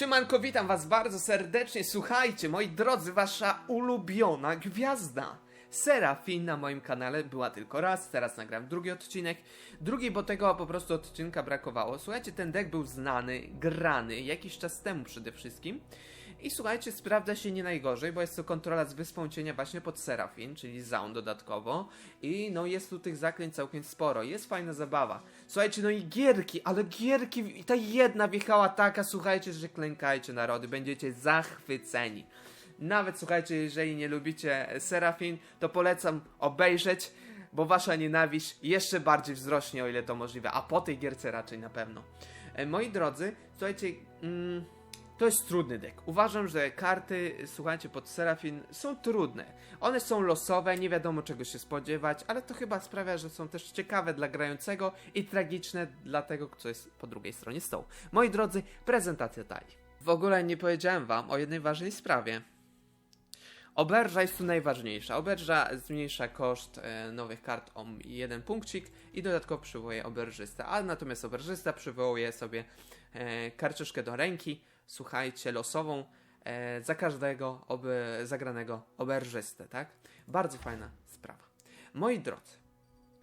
Siemanko, witam was bardzo serdecznie. Słuchajcie, moi drodzy, wasza ulubiona gwiazda. Serafin na moim kanale była tylko raz, teraz nagram drugi odcinek. Drugi, bo tego po prostu odcinka brakowało. Słuchajcie, ten deck był znany, grany jakiś czas temu przede wszystkim. I słuchajcie, sprawdza się nie najgorzej, bo jest to kontrola z wyspą cienia właśnie pod Serafin, czyli Zaun dodatkowo. I no jest tu tych zaklęć całkiem sporo, jest fajna zabawa. Słuchajcie, no i gierki, ale gierki, ta jedna wjechała taka, słuchajcie, że klękajcie narody, będziecie zachwyceni. Nawet słuchajcie, jeżeli nie lubicie Serafin, to polecam obejrzeć, bo wasza nienawiść jeszcze bardziej wzrośnie, o ile to możliwe, a po tej gierce raczej na pewno. E, moi drodzy, słuchajcie, mm, to jest trudny deck. Uważam, że karty, słuchajcie, pod Serafin są trudne. One są losowe, nie wiadomo czego się spodziewać, ale to chyba sprawia, że są też ciekawe dla grającego i tragiczne dla tego, kto jest po drugiej stronie stołu. Moi drodzy, prezentacja talii. W ogóle nie powiedziałem wam o jednej ważnej sprawie. Oberża jest tu najważniejsza. Oberża zmniejsza koszt e, nowych kart o jeden punkcik i dodatkowo przywołuje oberżysta. A natomiast oberżysta przywołuje sobie e, do ręki, słuchajcie, losową e, za każdego oby, zagranego oberżystę, tak? Bardzo fajna sprawa. Moi drodzy,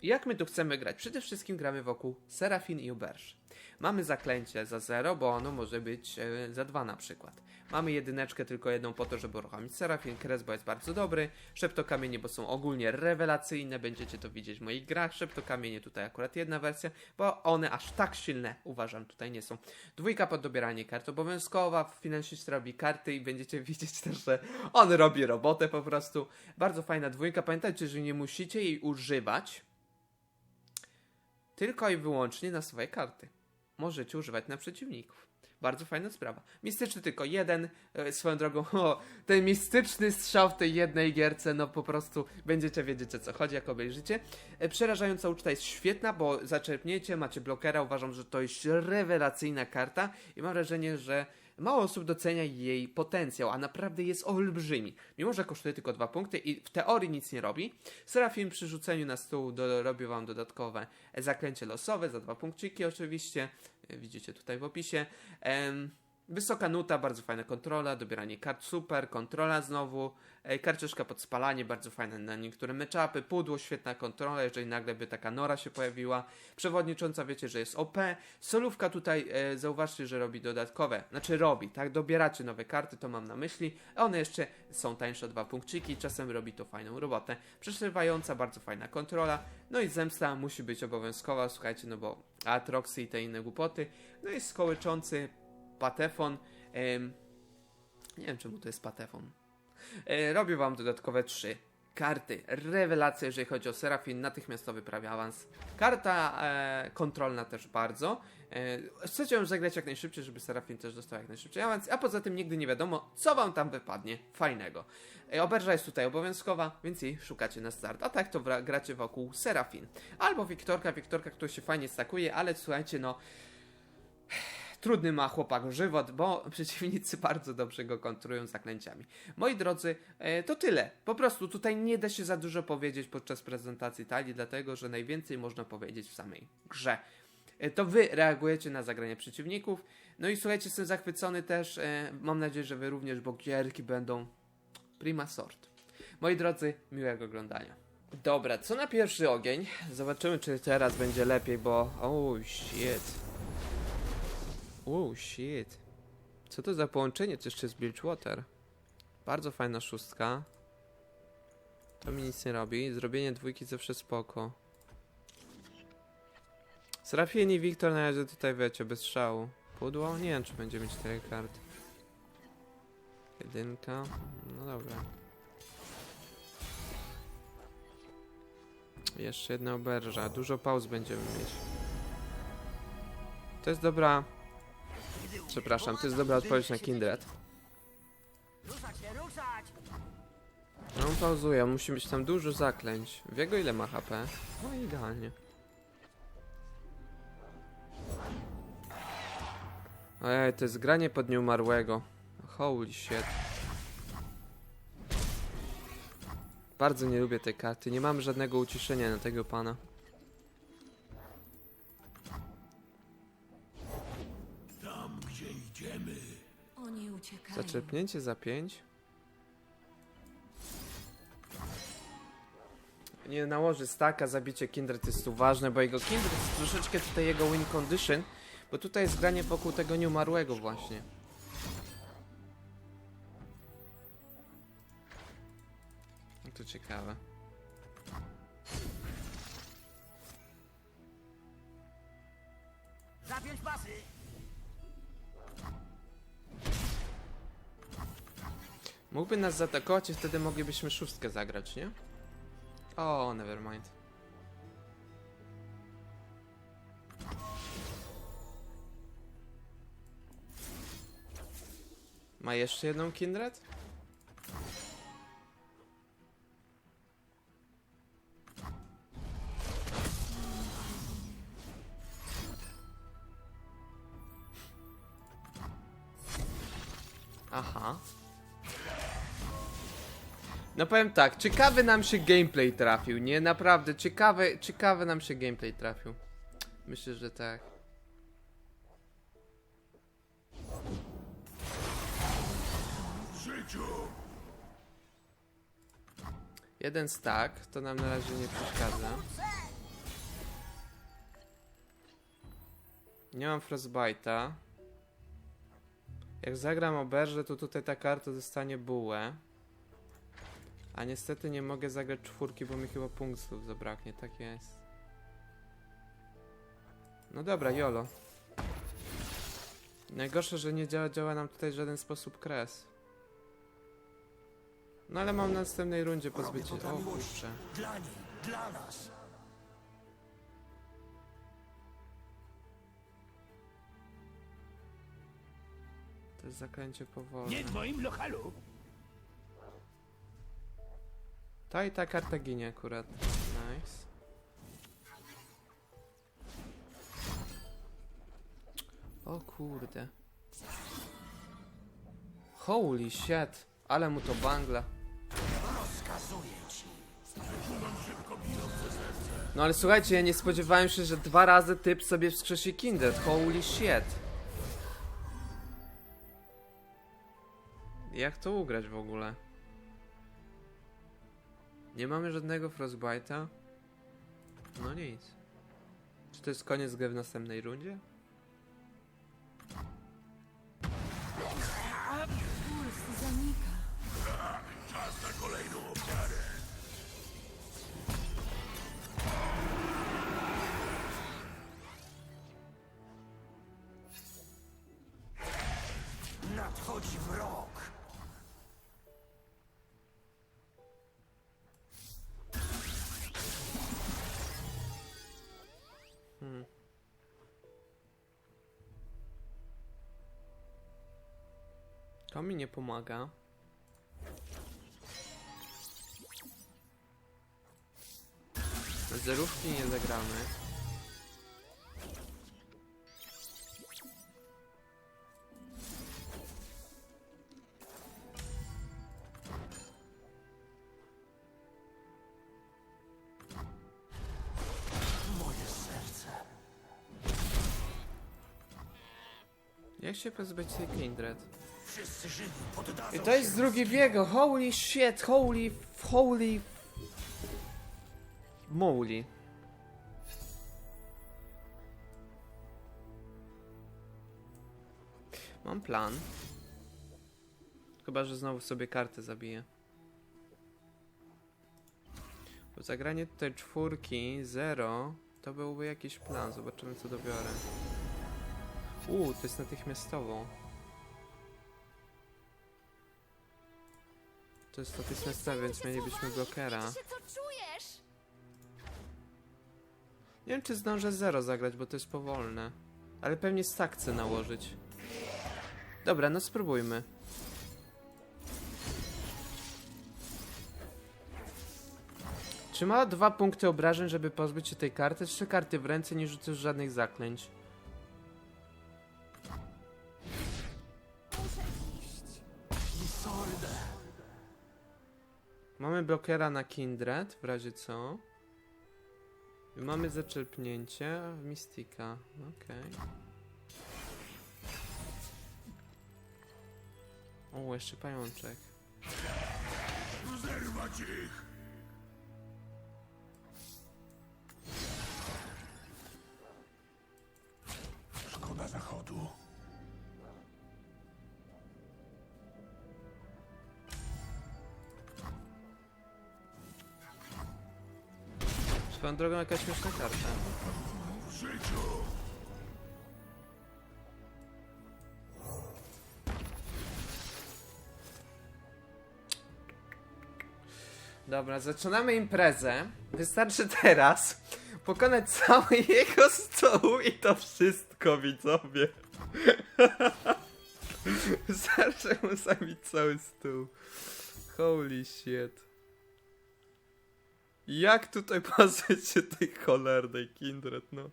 jak my tu chcemy grać? Przede wszystkim gramy wokół Serafin i Uberż. Mamy zaklęcie za 0, bo ono może być e, za 2 na przykład. Mamy jedyneczkę, tylko jedną po to, żeby uruchomić Serafin. Kres, bo jest bardzo dobry. Szeptokamienie, bo są ogólnie rewelacyjne. Będziecie to widzieć w moich grach. Szeptokamienie tutaj akurat jedna wersja, bo one aż tak silne, uważam, tutaj nie są. Dwójka pod dobieranie kart obowiązkowa. Finansista robi karty i będziecie widzieć też, że on robi robotę po prostu. Bardzo fajna dwójka. Pamiętajcie, że nie musicie jej używać tylko i wyłącznie na swoje karty. Możecie używać na przeciwników. Bardzo fajna sprawa. Mistyczny tylko jeden, e, swoją drogą, o, ten mistyczny strzał w tej jednej gierce, no po prostu będziecie wiedzieć o co chodzi, jak obejrzycie. E, Przerażająca uczta jest świetna, bo zaczerpniecie, macie blokera, uważam, że to jest rewelacyjna karta i mam wrażenie, że mało osób docenia jej potencjał, a naprawdę jest olbrzymi. Mimo, że kosztuje tylko dwa punkty i w teorii nic nie robi, Serafin przy rzuceniu na stół do, wam dodatkowe zaklęcie losowe za dwa punkciki oczywiście. E, Widzicie tutaj w opisie. Em, Wysoka nuta, bardzo fajna kontrola, dobieranie kart super, kontrola znowu, karciuszka pod spalanie, bardzo fajne na niektóre meczapy, pudło, świetna kontrola, jeżeli nagle by taka nora się pojawiła, przewodnicząca wiecie, że jest OP, solówka tutaj e, zauważcie, że robi dodatkowe, znaczy robi, tak, dobieracie nowe karty, to mam na myśli, one jeszcze są tańsze o dwa punkciki, czasem robi to fajną robotę, przeszywająca, bardzo fajna kontrola, no i zemsta musi być obowiązkowa, słuchajcie, no bo Atroxy i te inne głupoty, no i skołyczący Patefon. nie wiem czemu to jest Patefon. E, robię wam dodatkowe trzy karty. Rewelacja, jeżeli chodzi o Serafin, natychmiastowy prawie awans. Karta e, kontrolna też bardzo. E, chcecie ją zagrać jak najszybciej, żeby Serafin też dostał jak najszybciej awans, a poza tym nigdy nie wiadomo, co wam tam wypadnie fajnego. E, oberża jest tutaj obowiązkowa, więc jej szukacie na start. A tak to gracie wokół Serafin. Albo Wiktorka, Wiktorka, który się fajnie stakuje, ale słuchajcie, no trudny ma chłopak żywot, bo przeciwnicy bardzo dobrze go kontrują zaklęciami. Moi drodzy, e, to tyle. Po prostu tutaj nie da się za dużo powiedzieć podczas prezentacji talii, dlatego że najwięcej można powiedzieć w samej grze. E, To wy reagujecie na zagranie przeciwników. No i słuchajcie, jestem zachwycony też. e, Mam nadzieję, że wy również, bo gierki będą prima sort. Moi drodzy, miłego oglądania. Dobra, co na pierwszy ogień? Zobaczymy, czy teraz będzie lepiej, bo... Oh shit. Oh shit. Co to za połączenie? To jeszcze z Bilgewater. Bardzo fajna szóstka. To mi nic nie robi. Zrobienie dwójki zawsze spoko. Serafin i Wiktor na razie tutaj wiecie, bez strzału. Pudło? Nie wiem, czy będzie mieć cztery karty. Jedynka. No dobra. Jeszcze jedna oberża. Dużo pauz będziemy mieć. To jest dobra... Przepraszam, to jest dobra odpowiedź na Kindred. No on pauzuje, on musi mieć tam dużo zaklęć. Wiego ile ma HP? No idealnie. Ojej, to jest granie pod nieumarłego. Holy shit. Bardzo nie lubię tej karty, nie mam żadnego uciszenia na tego pana. Zaczerpnięcie za 5. Nie nałoży staka, zabicie Kindred jest tu ważne, bo jego Kindred jest troszeczkę tutaj jego win condition, bo tutaj jest granie wokół tego nieumarłego właśnie. No to ciekawe. Zapiąć pasy! Mógłby nas zaatakować i wtedy moglibyśmy szóstkę zagrać, nie? O, nevermind. Ma jeszcze jedną Kindred? No powiem tak, ciekawy nam się gameplay trafił, nie? Naprawdę, ciekawy, ciekawy nam się gameplay trafił. Myślę, że tak. Jeden stack, to nam na razie nie przeszkadza. Nie mam Frostbite'a. Jak zagram oberże, to tutaj ta karta dostanie bułę. A niestety nie mogę zagrać czwórki, bo mi chyba punktów zabraknie, tak jest. No dobra, jolo. Najgorsze, że nie działa, działa nam tutaj w żaden sposób kres. No ale mam w następnej rundzie pozbycie... O kurczę. Dla niej, dla nas! To jest zaklęcie powoli. Nie w moim lokalu! Ta i ta karta ginie akurat. Nice. O kurde. Holy shit. Ale mu to bangla. No ale słuchajcie, ja nie spodziewałem się, że dwa razy typ sobie wskrzesi Kindred. Holy shit. Jak to ugrać w ogóle? Nie mamy żadnego Frostbite'a? No nic. Czy to jest koniec gry w następnej rundzie? To mi nie pomaga. Zerówki nie zagramy. Moje serce! Jak się pozbyć tej Kindred? Wszyscy żywi poddadzą I to jest drugi biego. Holy shit, holy, holy. Moly. Mam plan. Chyba, że znowu sobie kartę zabiję. Bo zagranie tutaj czwórki, zero, to byłby jakiś plan. Zobaczymy, co dobiorę. Uuu, to jest natychmiastowo. To jest natychmiastowe, więc mielibyśmy blokera. Nie wiem, czy zdążę zero zagrać, bo to jest powolne. Ale pewnie stack chcę nałożyć. Dobra, no spróbujmy. Czy ma dwa punkty obrażeń, żeby pozbyć się tej karty? Trzy karty w ręce, nie rzucę już żadnych zaklęć. Mamy blokera na Kindred, w razie co. Mamy zaczerpnięcie w Mystika. Okej. O, jeszcze pajączek. Zerwać ich! Swoją drogą jakaś śmieszna karta. Dobra, zaczynamy imprezę. Wystarczy teraz pokonać cały jego stół i to wszystko, widzowie. Wystarczy mu zabić cały stół. Holy shit. Jak tutaj pozbyć się tej cholernej Kindred, no.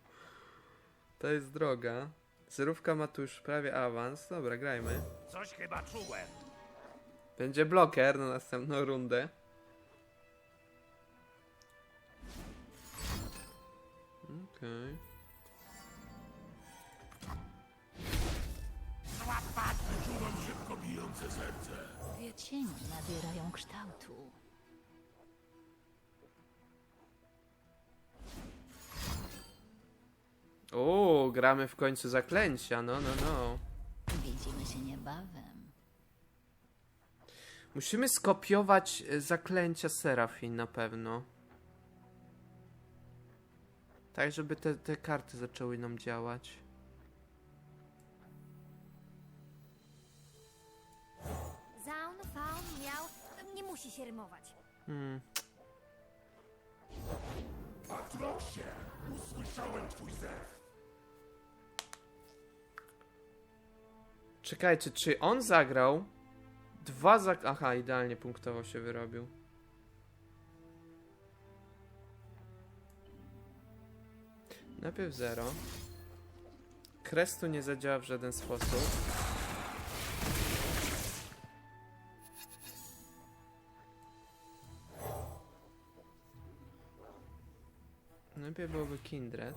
To jest droga. Zerówka ma tu już prawie awans. Dobra, grajmy. Coś chyba czułem. Będzie bloker na następną rundę. Okej. Wyczuwam szybko bijące serce. Twoje cienie nabierają kształtu. O, gramy w końcu zaklęcia, no, no, no. Widzimy się niebawem. Musimy skopiować e, zaklęcia Serafin na pewno. Tak, żeby te, te karty zaczęły nam działać. Zaun, faun, miał. Nie musi się rymować. Hmm. Patrosie, usłyszałem twój zew. Czekajcie, czy on zagrał? Dwa zak... Aha, idealnie punktowo się wyrobił. Najpierw zero. Krestu nie zadziała w żaden sposób. Najpierw byłoby Kindred.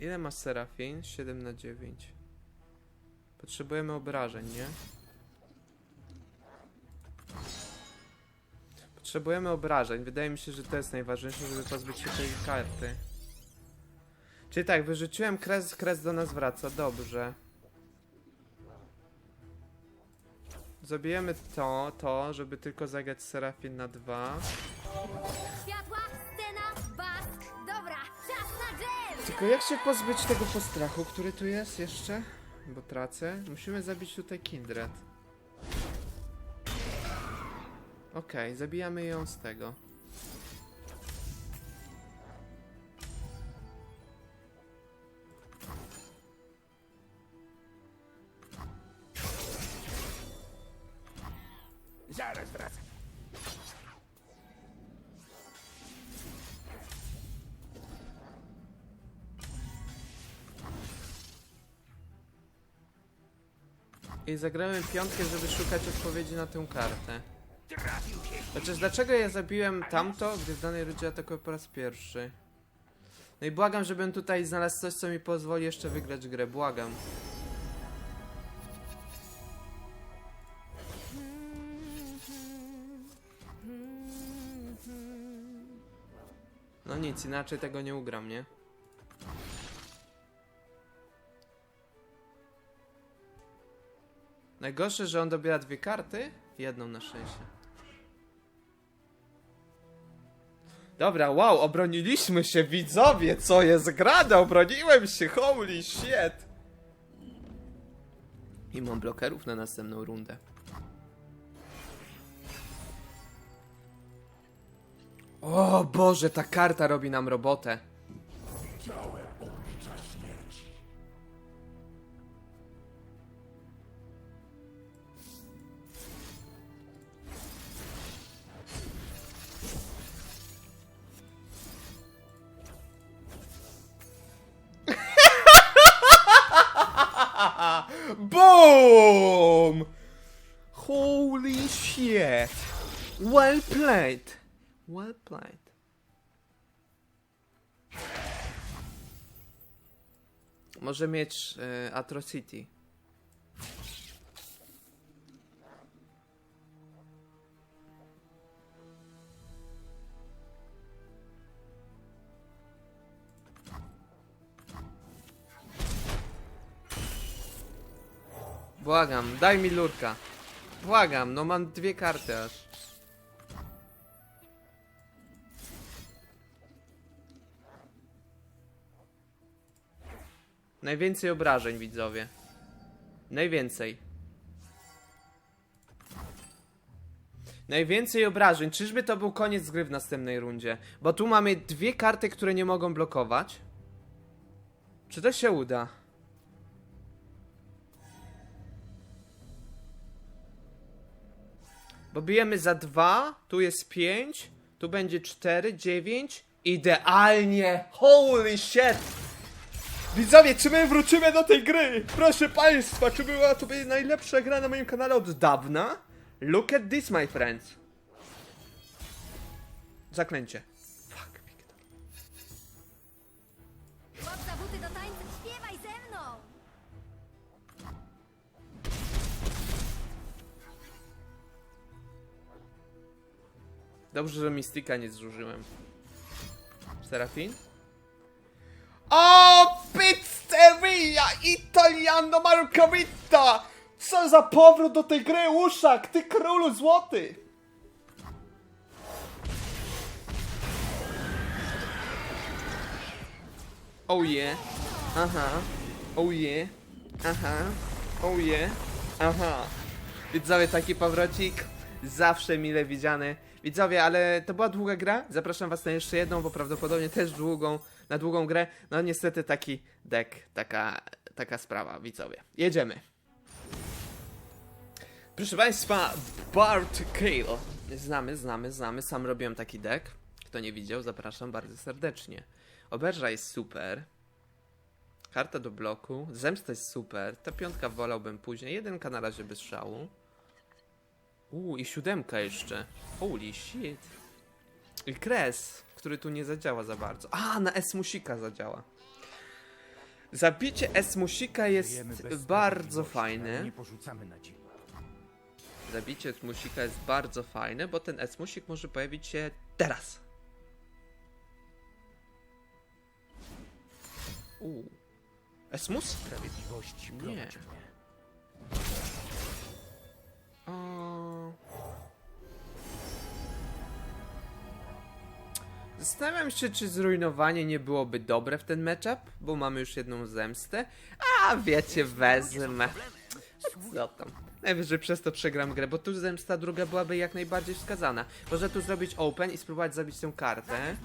Ile masz Serafin? 7 na 9. Potrzebujemy obrażeń, nie? Potrzebujemy obrażeń. Wydaje mi się, że to jest najważniejsze, żeby pozbyć się tej karty. Czyli tak, wyrzuciłem kres, kres do nas wraca. Dobrze. Zabijemy to, to, żeby tylko zagrać Serafin na 2. Światła, Tylko jak się pozbyć tego postrachu, który tu jest jeszcze? Bo tracę. Musimy zabić tutaj Kindred. Okej, zabijamy ją z tego. Zagrałem piątkę, żeby szukać odpowiedzi na tę kartę. Chociaż dlaczego ja zabiłem tamto, gdy w danej rundzie atakuję po raz pierwszy? No i błagam, żebym tutaj znalazł coś, co mi pozwoli jeszcze wygrać grę. Błagam. No nic, inaczej tego nie ugram, nie? Najgorsze, że on dobiera dwie karty, jedną na szczęście. Dobra, wow, obroniliśmy się, widzowie, co jest grane, obroniłem się, holy shit! I mam blokerów na następną rundę. O Boże, ta karta robi nam robotę. Boom! Holy shit! Well played. Well played. Może mieć e, Atrocity. Błagam, daj mi lurka. Błagam, no mam dwie karty aż. Najwięcej obrażeń, widzowie. Najwięcej. Najwięcej obrażeń. Czyżby to był koniec gry w następnej rundzie? Bo tu mamy dwie karty, które nie mogą blokować. Czy to się uda? Bo bijemy za dwa, tu jest pięć, tu będzie cztery, dziewięć. Idealnie! Holy shit! Widzowie, czy my wrócimy do tej gry? Proszę państwa, czy była to najlepsza gra na moim kanale od dawna? Look at this, my friends. Zaklęcie. Dobrze, że Mystika nie zużyłem. Serafin? O, pizzeria Italiano Margarita! Co za powrót do tej gry, Uszak, ty królu złoty! Oh yeah, aha, oh yeah, aha, oh yeah, aha. Widzowie, taki powrocik zawsze mile widziany. Widzowie, ale to była długa gra. Zapraszam was na jeszcze jedną, bo prawdopodobnie też długą, na długą grę. No niestety taki deck, taka, taka sprawa, widzowie. Jedziemy. Proszę państwa, Bart Kale. Znamy, znamy, znamy. Sam robiłem taki deck. Kto nie widział, zapraszam bardzo serdecznie. Oberża jest super. Karta do bloku. Zemsta jest super. Ta piątka wolałbym później. Jedynka na razie bez szału. Uuu, i siódemka jeszcze. Holy shit. I kres, który tu nie zadziała za bardzo. A, na S-musika zadziała. Zabicie S-musika jest bardzo sprawiedliwości, fajne. Nie porzucamy nadziei. Zabicie S-musika jest bardzo fajne, bo ten S-musik może pojawić się teraz. Uuu. Esmus? Sprawiedliwość Nie. Zastanawiam się, czy zrujnowanie nie byłoby dobre w ten matchup, bo mamy już jedną zemstę. A wiecie, wezmę. Co tam? Najwyżej przez to przegram grę, bo tu zemsta druga byłaby jak najbardziej wskazana. Można tu zrobić open i spróbować zabić tę kartę.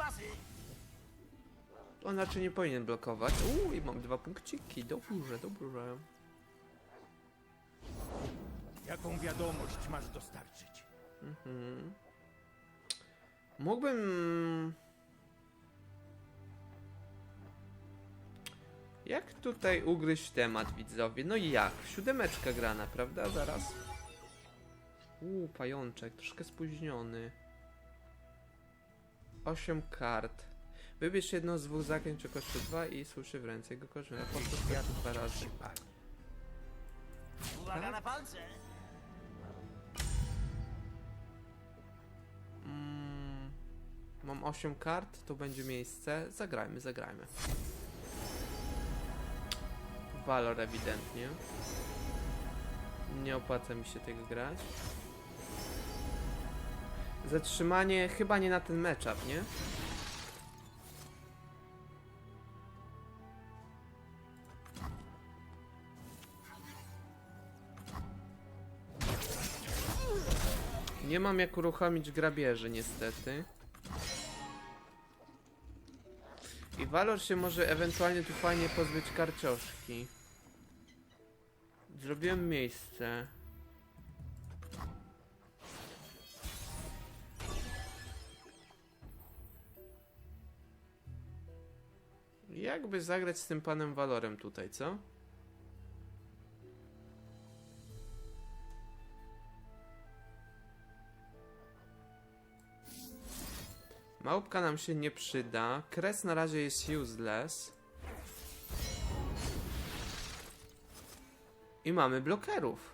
On raczej nie powinien blokować. Uuu, i mam dwa punkciki. Dobrze, dobrze. Jaką wiadomość masz dostarczyć? Mógłbym. Jak tutaj ugryźć temat, widzowie? No i jak? Siódemeczka grana, prawda? Zaraz. Uuu, pajączek, troszkę spóźniony. Osiem kart. Wybierz jedną z dwóch zaklęć o koszcie 2 i słyszy w ręce jego na koszcie światu dwa razy. Uwaga na palce! Mm, mam 8 kart, to będzie miejsce. Zagrajmy, zagrajmy. Valor ewidentnie. Nie opłaca mi się tego grać. Zatrzymanie chyba nie na ten matchup, nie? Nie mam jak uruchomić grabieży niestety. I Valor się może ewentualnie tu fajnie pozbyć karcioszki. Zrobiłem miejsce. Jakby zagrać z tym panem Valorem tutaj, co? Małpka nam się nie przyda. Kres na razie jest useless. I mamy blokerów.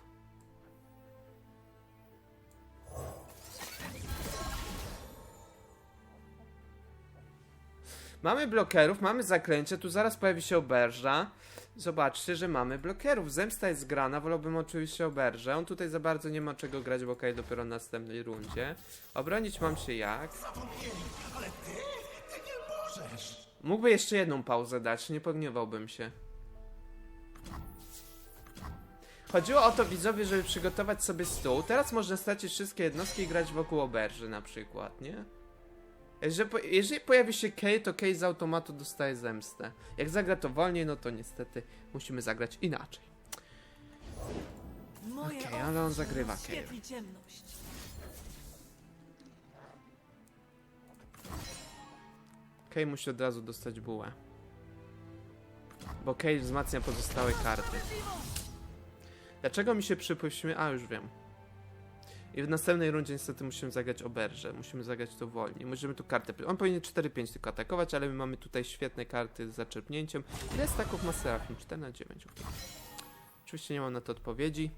Mamy blokerów, mamy zaklęcie, tu zaraz pojawi się oberża. Zobaczcie, że mamy blokerów. Zemsta jest grana, wolałbym oczywiście oberżę. On tutaj za bardzo nie ma czego grać, bo okej, dopiero w następnej rundzie. Obronić mam się jak. Mógłby jeszcze jedną pauzę dać, nie pogniewałbym się. Chodziło o to widzowie, żeby przygotować sobie stół. Teraz można stracić wszystkie jednostki i grać wokół oberży na przykład, nie? Jeżeli, po, jeżeli pojawi się Kay, to Kay z automatu dostaje zemstę. Jak zagra to wolniej, no to niestety musimy zagrać inaczej. Okej, ale on zagrywa Kay. Kay musi od razu dostać bułę. Bo Kay wzmacnia pozostałe karty. Dlaczego mi się przypuśćmy? A, już wiem. I w następnej rundzie niestety musimy zagrać oberże. Musimy zagrać to wolniej. Możemy tu kartę... On powinien 4-5 tylko atakować, ale my mamy tutaj świetne karty z zaczerpnięciem. Ile staków ma Serafim? 4 na 9, ok. Oczywiście nie mam na to odpowiedzi.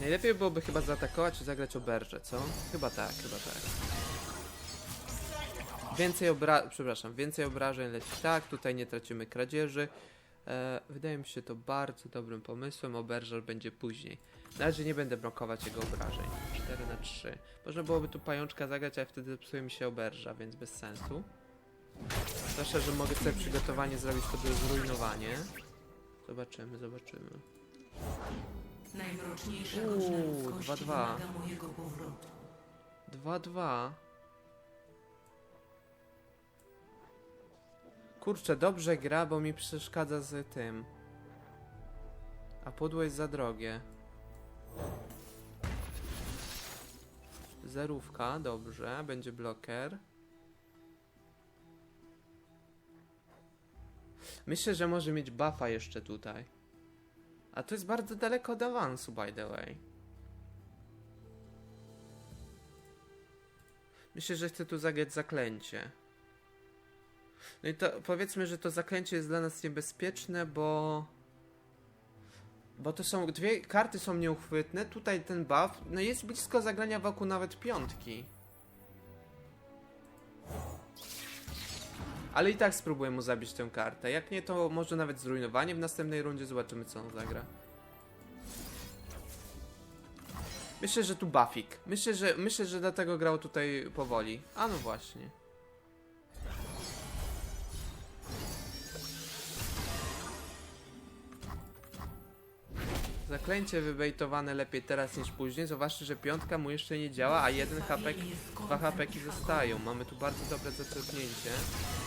Najlepiej byłoby chyba zaatakować i zagrać oberże, co? Chyba tak, chyba tak. Więcej obra... przepraszam, więcej obrażeń leci tak, tutaj nie tracimy kradzieży. E, wydaje mi się to bardzo dobrym pomysłem, oberżer będzie później. Na razie nie będę blokować jego obrażeń. 4 na 3. Można byłoby tu pajączka zagrać, ale wtedy psuje mi się oberża, więc bez sensu. Zwłaszcza, że mogę sobie przygotowanie zrobić pod zrujnowanie. Zobaczymy, zobaczymy. Najmroczniejsza Uuu, godzina ludzkości dwa, dwa. wymaga mojego powrotu. 2-2. Kurczę, dobrze gra, bo mi przeszkadza z tym. A pudło jest za drogie. Zerówka, dobrze, będzie bloker. Myślę, że może mieć buffa jeszcze tutaj. A to jest bardzo daleko od awansu, by the way. Myślę, że chcę tu zagrać zaklęcie. No i to powiedzmy, że to zaklęcie jest dla nas niebezpieczne, bo. Bo to są. Dwie karty są nieuchwytne. Tutaj ten buff. No jest blisko zagrania wokół nawet piątki. Ale i tak spróbuję mu zabić tę kartę. Jak nie, to może nawet zrujnowanie w następnej rundzie. Zobaczymy, co on zagra. Myślę, że tu buffik. Myślę, że myślę, że dlatego grał tutaj powoli. A no właśnie. Zaklęcie wybejtowane lepiej teraz niż później. Zobaczcie, że piątka mu jeszcze nie działa, a jeden HP, dwa HPki zostają. Mamy tu bardzo dobre zaczerpnięcie.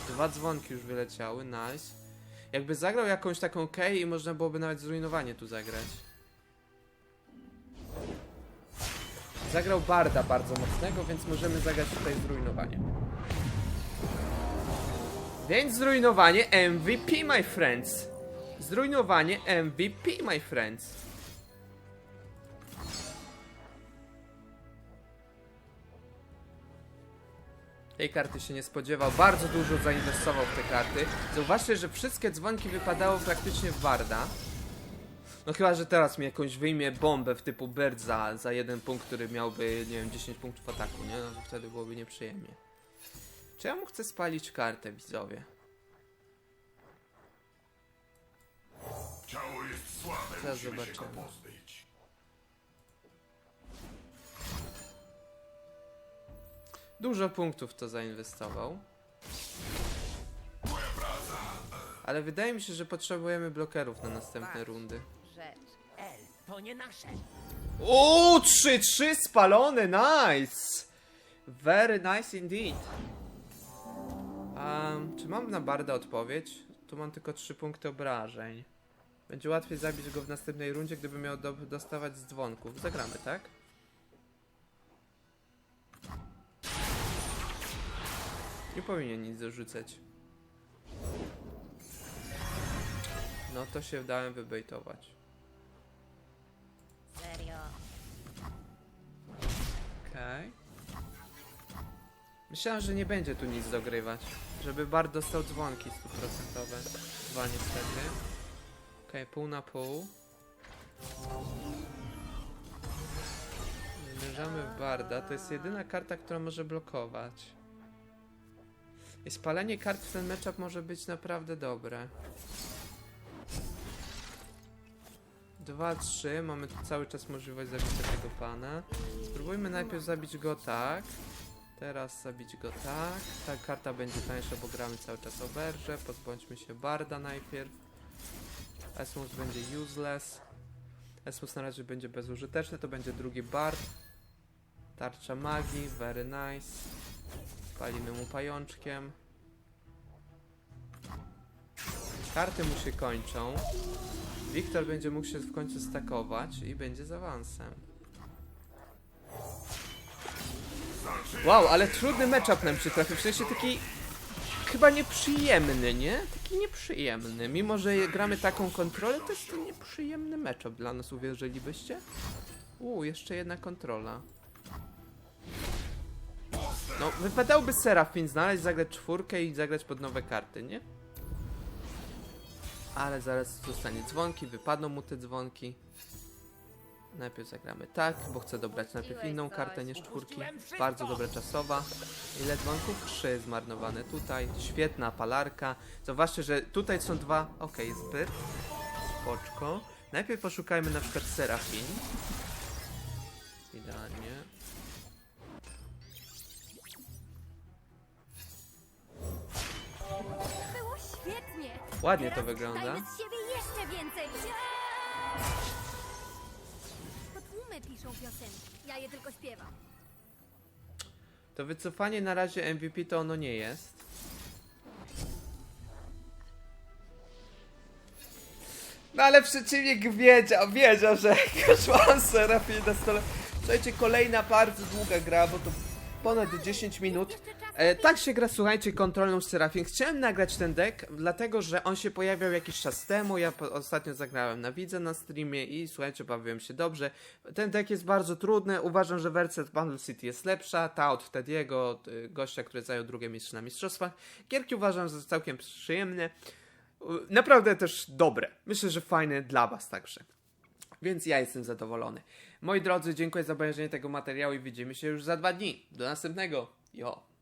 Dwa dzwonki już wyleciały, nice. Jakby zagrał jakąś taką kej i można byłoby nawet zrujnowanie tu zagrać. Zagrał Barda bardzo mocnego, więc możemy zagrać tutaj zrujnowanie. Więc zrujnowanie MVP, my friends. Zrujnowanie MVP, my friends. Tej karty się nie spodziewał, bardzo dużo zainwestował w te karty. Zauważcie, że wszystkie dzwonki wypadały praktycznie w Barda. No chyba, że teraz mi jakąś wyjmie bombę w typu Bird za, za jeden punkt, który miałby, nie wiem, 10 punktów ataku, nie? No to wtedy byłoby nieprzyjemnie. Czy ja mu chcę spalić kartę, widzowie? Ciało jest słabe, Zaraz zobaczymy. Dużo punktów to zainwestował. Ale wydaje mi się, że potrzebujemy blokerów na następne rundy. Rzecz. El, to nie nasze. O, 3-3 spalone, nice! Very nice indeed. Um, czy mam na Barda odpowiedź? Tu mam tylko 3 punkty obrażeń. Będzie łatwiej zabić go w następnej rundzie, gdyby miał do, dostawać z dzwonków. Zagramy, tak? Nie powinien nic dorzucać. No to się dałem wybejtować. Serio. Okej. Myślałem, że nie będzie tu nic dogrywać. Żeby Bard dostał dzwonki stuprocentowe. Dwa niestety. Okej, pół na pół. Zmierzamy w Barda. To jest jedyna karta, która może blokować. I spalenie kart w ten matchup może być naprawdę dobre. 2-3, mamy tu cały czas możliwość zabicia tego pana. Spróbujmy najpierw zabić go tak. Teraz zabić go tak. Ta karta będzie tańsza, bo gramy cały czas oberże. Pozbądźmy się Barda najpierw. Esmus będzie useless. Esmus na razie będzie bezużyteczny, to będzie drugi Bard. Tarcza magii, very nice. Palimy mu pajączkiem. Karty mu się kończą. Wiktor będzie mógł się w końcu stakować i będzie z awansem. Wow, ale trudny matchup nam się trafił, w sensie taki chyba nieprzyjemny, nie? Taki nieprzyjemny. Mimo, że gramy taką kontrolę, to jest to nieprzyjemny matchup dla nas, uwierzylibyście? Uuu, jeszcze jedna kontrola. No, wypadałoby Serafin znaleźć, zagrać czwórkę i zagrać pod nowe karty, nie? Ale zaraz dostanie dzwonki, wypadną mu te dzwonki. Najpierw zagramy tak, bo chcę dobrać najpierw inną kartę niż czwórki. Bardzo dobra czasowa. Ile dzwonków? Trzy zmarnowane tutaj. Świetna palarka. Zauważcie, że tutaj są dwa. Okej, zbyt. Spoczko. Najpierw poszukajmy na przykład Serafin. Idealnie. Ładnie to wygląda. Dajmy z siebie jeszcze więcej. To tłumy piszą piosenki. Ja je tylko śpiewam. To wycofanie na razie MVP to ono nie jest. No ale przeciwnik wiedział, wiedział, że mam Serafin na stole. Słuchajcie, kolejna bardzo długa gra, bo to ponad 10 minut. Jeszcze czas E, tak się gra, słuchajcie, kontrolną Serafin. Chciałem nagrać ten deck, dlatego że on się pojawiał jakiś czas temu. Ja po, ostatnio zagrałem na widze na streamie i słuchajcie, bawiłem się dobrze. Ten deck jest bardzo trudny. Uważam, że wersja Bundle City jest lepsza. Ta od Tediego, gościa, który zajął drugie miejsce na mistrzostwach. Gierki uważam za całkiem przyjemne. Naprawdę też dobre. Myślę, że fajne dla Was także. Więc ja jestem zadowolony. Moi drodzy, dziękuję za obejrzenie tego materiału i widzimy się już za dwa dni. Do następnego. Jo.